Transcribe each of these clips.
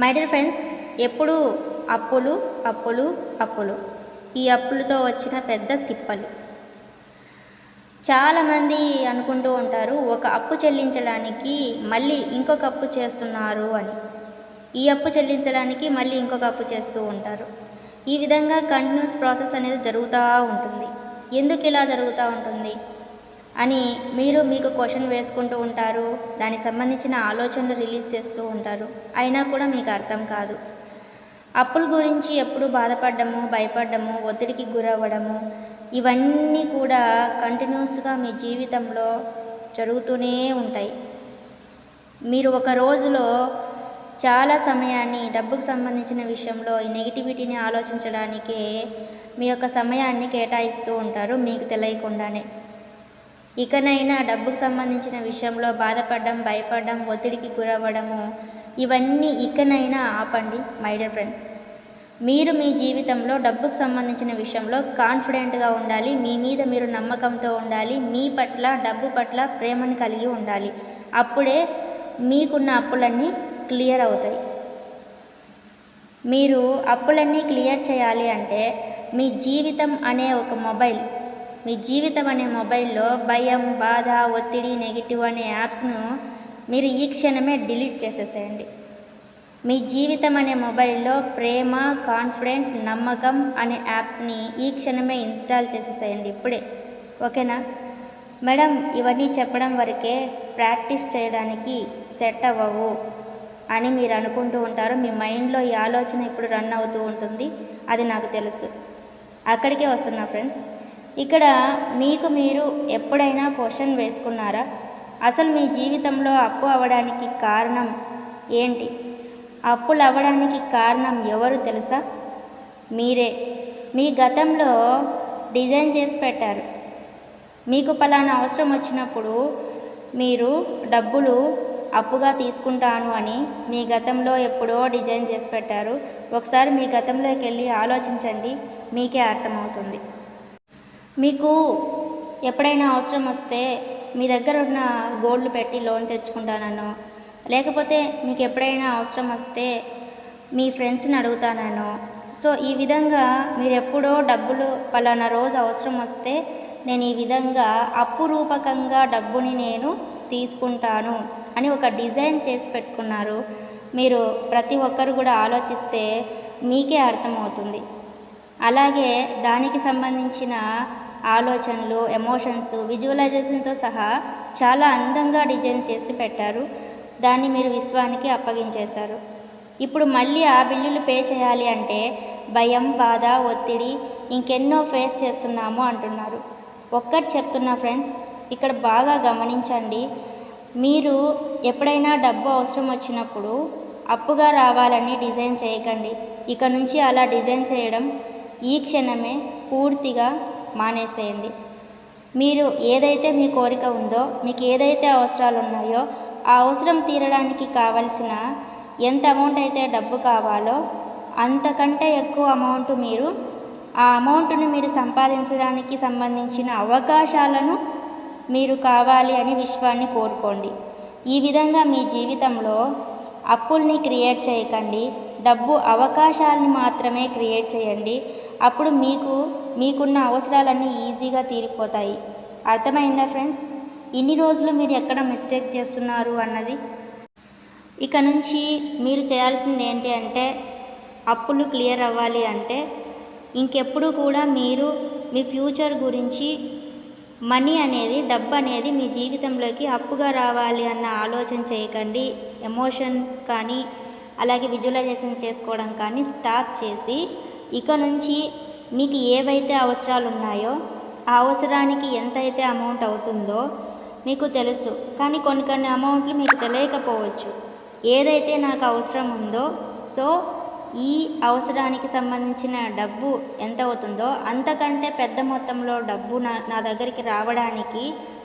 My dear friends ఎప్పుడు అప్పులు అప్పులు అప్పులు. ఈ అప్పులతో వచ్చిన పెద్ద తిప్పలు. చాలామంది అనుకుంటూ ఉంటారు ఒక అప్పు చెల్లించడానికి మళ్ళీ ఇంకొక అప్పు చేస్తున్నారు అని. ఈ అప్పు చెల్లించడానికి మళ్ళీ ఇంకొక అప్పు చేస్తూ ఉంటారు. ఈ విధంగా కంటిన్యూస్ ప్రాసెస్ అనేది జరుగుతూ ఉంటుంది. ఎందుకు ఇలా జరుగుతూ ఉంటుంది? అని మీరు మీకు క్వశ్చన్ వేసుకుంటూ ఉంటారు దానికి సంబంధించిన ఆలోచనలు రిలీజ్ చేస్తూ ఉంటారు. అయినా కూడా మీకు అర్థం కాదు. అప్పుల గురించి ఎప్పుడు బాధపడ్డము భయపడ్డము ఒత్తిడికి గురవ్వడము ఇవన్నీ కూడా కంటిన్యూస్గా మీ జీవితంలో జరుగుతూనే ఉంటాయి. మీరు ఒక రోజులో చాలా సమయాన్ని డబ్బుకు సంబంధించిన విషయంలో ఈ నెగిటివిటీని ఆలోచించడానికే మీ యొక్క సమయాన్ని కేటాయిస్తూ ఉంటారు మీకు తెలియకుండానే. ఇకనైనా డబ్బుకు సంబంధించిన విషయంలో బాధపడడం భయపడడం ఒత్తిడికి గురవ్వడము ఇవన్నీ ఇకనైనా ఆపండి మై డియర్ ఫ్రెండ్స్. మీరు మీ జీవితంలో డబ్బుకు సంబంధించిన విషయంలో కాన్ఫిడెంట్గా ఉండాలి మీ మీద మీరు నమ్మకంతో ఉండాలి మీ పట్ల డబ్బు పట్ల ప్రేమను కలిగి ఉండాలి. అప్పుడే మీకున్న అప్పులన్నీ క్లియర్ అవుతాయి. మీరు అప్పులన్నీ క్లియర్ చేయాలి అంటే మీ జీవితం అనే ఒక మొబైల్ మీ జీవితం అనే మొబైల్లో భయం బాధ ఒత్తిడి నెగిటివ్ అనే యాప్స్ను మీరు ఈ క్షణమే డిలీట్ చేసేసేయండి. మీ జీవితం అనే మొబైల్లో ప్రేమ కాన్ఫిడెంట్ నమ్మకం అనే యాప్స్ని ఈ క్షణమే ఇన్స్టాల్ చేసేసేయండి ఇప్పుడే. ఓకేనా? మేడం ఇవన్నీ చెప్పడం వరకే ప్రాక్టీస్ చేయడానికి సెట్ అవ్వవు అని మీరు అనుకుంటూ ఉంటారు. మీ మైండ్లో ఈ ఆలోచన ఇప్పుడు రన్ అవుతూ ఉంటుంది. అది నాకు తెలుసు. అక్కడికే వస్తున్నా ఫ్రెండ్స్. ఇక్కడ మీకు మీరు ఎప్పుడైనా క్వశ్చన్ వేసుకున్నారా? అసలు మీ జీవితంలో అప్పు అవ్వడానికి కారణం ఏంటి? అప్పులు అవ్వడానికి కారణం ఎవరు తెలుసా? మీరే. మీ గతంలో డిజైన్ చేసి పెట్టారు. మీకు పలానా అవసరం వచ్చినప్పుడు మీరు డబ్బులు అప్పుగా తీసుకుంటాను అని మీ గతంలో ఎప్పుడో డిజైన్ చేసి పెట్టారు. ఒకసారి మీ గతంలోకి వెళ్ళి ఆలోచించండి మీకే అర్థమవుతుంది. మీకు ఎప్పుడైనా అవసరం వస్తే మీ దగ్గర ఉన్న గోల్డ్ పెట్టి లోన్ తెచ్చుకుంటానను లేకపోతే మీకు ఎప్పుడైనా అవసరం వస్తే మీ ఫ్రెండ్స్ని అడుగుతానను. సో ఈ విధంగా మీరు ఎప్పుడో డబ్బులు పలానా రోజు అవసరం వస్తే నేను ఈ విధంగా అప్పు రూపకంగా డబ్బుని నేను తీసుకుంటాను అని ఒక డిజైన్ చేసి పెట్టుకున్నారు. మీరు ప్రతి ఒక్కరు కూడా ఆలోచిస్తే మీకే అర్థమవుతుంది. అలాగే దానికి సంబంధించిన ఆలోచనలు ఎమోషన్స్ విజువలైజేషన్తో సహా చాలా అందంగా డిజైన్ చేసి పెట్టారు. దాన్ని మీరు విశ్వానికి అప్పగించేశారు. ఇప్పుడు మళ్ళీ ఆ బిల్లులు పే చేయాలి అంటే భయం బాధ ఒత్తిడి ఇంకెన్నో ఫేస్ చేస్తున్నాము అంటున్నారు. ఒక్కటి చెప్తున్నా ఫ్రెండ్స్ ఇక్కడ బాగా గమనించండి. మీరు ఎప్పుడైనా డబ్బు అవసరం వచ్చినప్పుడు అప్పుగా రావాలని డిజైన్ చేయకండి. ఇక నుంచి అలా డిజైన్ చేయడం ఈ క్షణమే పూర్తిగా మానేసేయండి. మీరు ఏదైతే మీ కోరిక ఉందో మీకు ఏదైతే అవసరాలు ఉన్నాయో ఆ అవసరం తీరడానికి కావలసిన ఎంత అమౌంట్ అయితే డబ్బు కావాలో అంతకంటే ఎక్కువ అమౌంట్ మీరు ఆ అమౌంట్ను మీరు సంపాదించడానికి సంబంధించిన అవకాశాలను మీరు కావాలి అని విశ్వాన్ని కోరుకోండి. ఈ విధంగా మీ జీవితంలో అప్పుల్ని క్రియేట్ చేయకండి. డబ్బు అవకాశాలని మాత్రమే క్రియేట్ చేయండి. అప్పుడు మీకు మీకున్న అవసరాలన్నీ ఈజీగా తీరిపోతాయి. అర్థమైందా ఫ్రెండ్స్? ఇన్ని రోజులు మీరు ఎక్కడ మిస్టేక్ చేస్తున్నారు అన్నది? ఇక నుంచి మీరు చేయాల్సింది ఏంటి అంటే అప్పులు క్లియర్ అవ్వాలి అంటే ఇంకెప్పుడు కూడా మీరు మీ ఫ్యూచర్ గురించి మనీ అనేది డబ్బు అనేది మీ జీవితంలోకి అప్పుగా రావాలి అన్న ఆలోచన చేయకండి. ఎమోషన్ కానీ అలాగే విజువలైజేషన్ చేసుకోవడం కానీ స్టాప్ చేసి ఇక నుంచి మీకు ఏవైతే అవసరాలు ఉన్నాయో ఆ అవసరానికి ఎంతైతే అమౌంట్ అవుతుందో మీకు తెలుసు. కానీ కొన్ని కొన్ని అమౌంట్లు మీకు తెలియకపోవచ్చు. ఏదైతే నాకు అవసరం ఉందో సో ఈ అవసరానికి సంబంధించిన డబ్బు ఎంత అవుతుందో అంతకంటే పెద్ద మొత్తంలో డబ్బు నా నా దగ్గరికి రావడానికి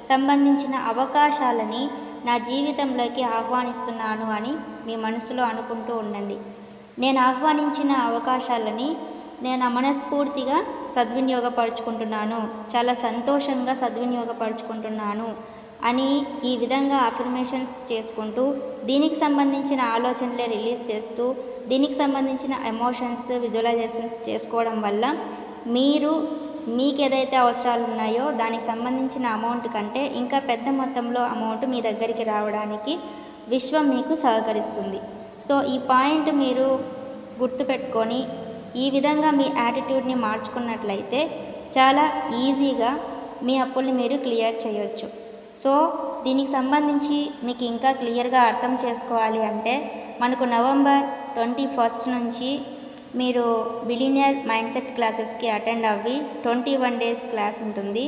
సంబంధించిన అవకాశాలని నా జీవితంలోకి ఆహ్వానిస్తున్నాను అని మీ మనసులో అనుకుంటూ ఉండండి. నేను ఆహ్వానించిన అవకాశాలని నేను మనస్ఫూర్తిగా సద్వినియోగపరుచుకుంటున్నాను. చాలా సంతోషంగా సద్వినియోగపరుచుకుంటున్నాను అని ఈ విధంగా అఫర్మేషన్స్ చేసుకుంటూ దీనికి సంబంధించిన ఆలోచనలే రిలీజ్ చేస్తూ దీనికి సంబంధించిన ఎమోషన్స్ విజువలైజేషన్స్ చేసుకోవడం వల్ల మీరు మీకు ఏదైతే అవసరాలు ఉన్నాయో దానికి సంబంధించిన అమౌంట్ కంటే ఇంకా పెద్ద మొత్తంలో అమౌంట్ మీ దగ్గరికి రావడానికి విశ్వం మీకు సహకరిస్తుంది. సో ఈ పాయింట్ మీరు గుర్తుపెట్టుకొని ఈ విధంగా మీ యాటిట్యూడ్ని మార్చుకున్నట్లయితే చాలా ఈజీగా మీ అప్పుల్ని మీరు క్లియర్ చేయొచ్చు. సో దీనికి సంబంధించి మీకు ఇంకా క్లియర్గా అర్థం చేసుకోవాలి అంటే మనకు నవంబర్ ట్వంటీ ఫస్ట్ నుంచి మీరు బిలీనియర్ మైండ్ సెట్ క్లాసెస్కి అటెండ్ అవ్వి ట్వంటీ వన్ డేస్ క్లాస్ ఉంటుంది.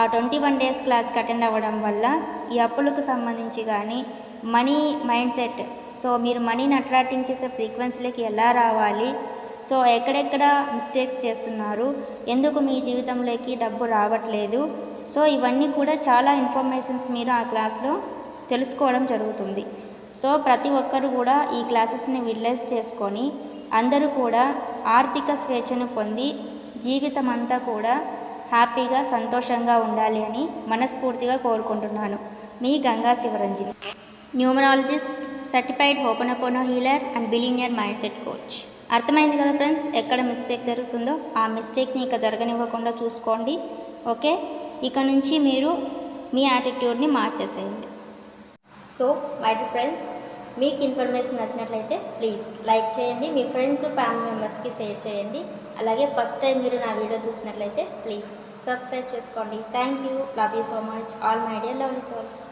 ఆ ట్వంటీ వన్ డేస్ క్లాస్కి అటెండ్ అవ్వడం వల్ల ఈ అప్పులకు సంబంధించి కానీ మనీ మైండ్ సెట్ సో మీరు మనీని అట్రాక్టింగ్ చేసే ఫ్రీక్వెన్సీలకి ఎలా రావాలి? సో ఎక్కడెక్కడ మిస్టేక్స్ చేస్తున్నారు? ఎందుకు మీ జీవితంలోకి డబ్బు రావట్లేదు? సో ఇవన్నీ కూడా చాలా ఇన్ఫర్మేషన్స్ మీరు ఆ క్లాస్లో తెలుసుకోవడం జరుగుతుంది. సో ప్రతి ఒక్కరు కూడా ఈ క్లాసెస్ని విడ్లైజ్ చేసుకొని అందరూ కూడా ఆర్థిక స్వేచ్ఛను పొంది జీవితం అంతా కూడా హ్యాపీగా సంతోషంగా ఉండాలి అని మనస్ఫూర్తిగా కోరుకుంటున్నాను. మీ Ganga Shivaranjani. Numerologist certified ho'oponopono healer and billionaire mind set coach. అర్థమైంది కదా ఫ్రెండ్స్? ఎక్కడ మిస్టేక్ జరుగుతుందో ఆ మిస్టేక్ని ఇక జరగనివ్వకుండా చూసుకోండి. ఓకే? ఇక నుంచి మీరు మీ యాటిట్యూడ్ని మార్చేసేయండి. సో మై ఫ్రెండ్స్ మీకు ఇన్ఫర్మేషన్ నచ్చినట్లయితే ప్లీజ్ లైక్ చేయండి మీ ఫ్రెండ్స్ ఫ్యామిలీ మెంబర్స్కి షేర్ చేయండి. అలాగే ఫస్ట్ టైం మీరు నా వీడియో చూసినట్లయితే ప్లీజ్ సబ్స్క్రైబ్ చేసుకోండి. Thank you. Love you so much. All my dear lovely souls.